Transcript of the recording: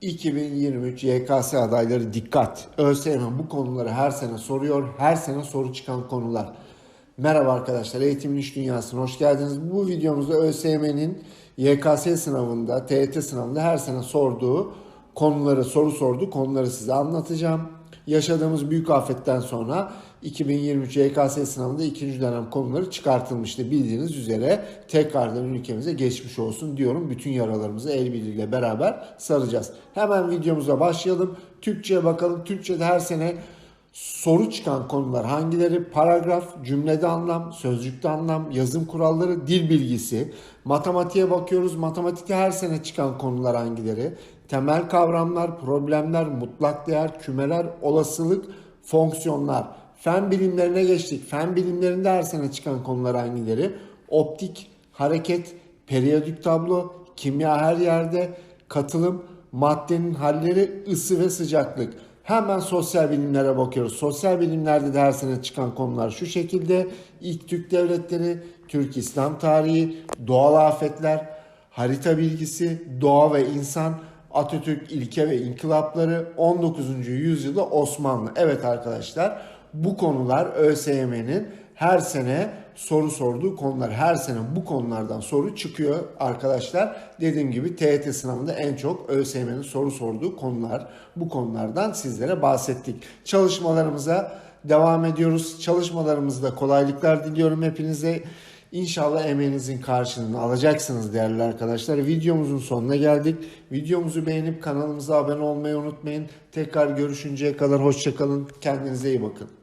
2023 YKS adayları dikkat. ÖSYM bu konuları her sene soruyor. Her sene soru çıkan konular. Merhaba arkadaşlar, Eğitimin İş Dünyası'na hoş geldiniz. Bu videomuzda ÖSYM'nin YKS sınavında, TET sınavında her sene sorduğu konuları, soru sorduğu konuları size anlatacağım. Yaşadığımız büyük afetten sonra 2023 YKS sınavında ikinci dönem konuları çıkartılmıştı. Bildiğiniz üzere tekrardan ülkemize geçmiş olsun diyorum. Bütün yaralarımızı el birliğiyle beraber saracağız. Hemen videomuza başlayalım. Türkçe'ye bakalım. Türkçe'de her sene soru çıkan konular hangileri? Paragraf, cümlede anlam, sözcükte anlam, yazım kuralları, dil bilgisi. Matematiğe bakıyoruz. Matematikte her sene çıkan konular hangileri? Temel kavramlar, problemler, mutlak değer, kümeler, olasılık, fonksiyonlar. Fen bilimlerine geçtik. Fen bilimlerinde her sene çıkan konular hangileri? Optik, hareket, periyodik tablo, kimya her yerde, katılım, maddenin halleri, ısı ve sıcaklık. Hemen sosyal bilimlere bakıyoruz. Sosyal bilimlerde de her sene çıkan konular şu şekilde. İlk Türk devletleri, Türk İslam tarihi, doğal afetler, harita bilgisi, doğa ve insan, Atatürk ilke ve inkılapları, 19. yüzyılda Osmanlı. Evet arkadaşlar bu konular ÖSYM'nin her sene soru sorduğu konular. Her sene bu konulardan soru çıkıyor arkadaşlar. Dediğim gibi TET sınavında en çok ÖSYM'nin soru sorduğu konular. Bu konulardan sizlere bahsettik. Çalışmalarımıza devam ediyoruz. Çalışmalarımızda kolaylıklar diliyorum hepinize. İnşallah emeğinizin karşılığını alacaksınız değerli arkadaşlar. Videomuzun sonuna geldik. Videomuzu beğenip kanalımıza abone olmayı unutmayın. Tekrar görüşünceye kadar hoşçakalın. Kendinize iyi bakın.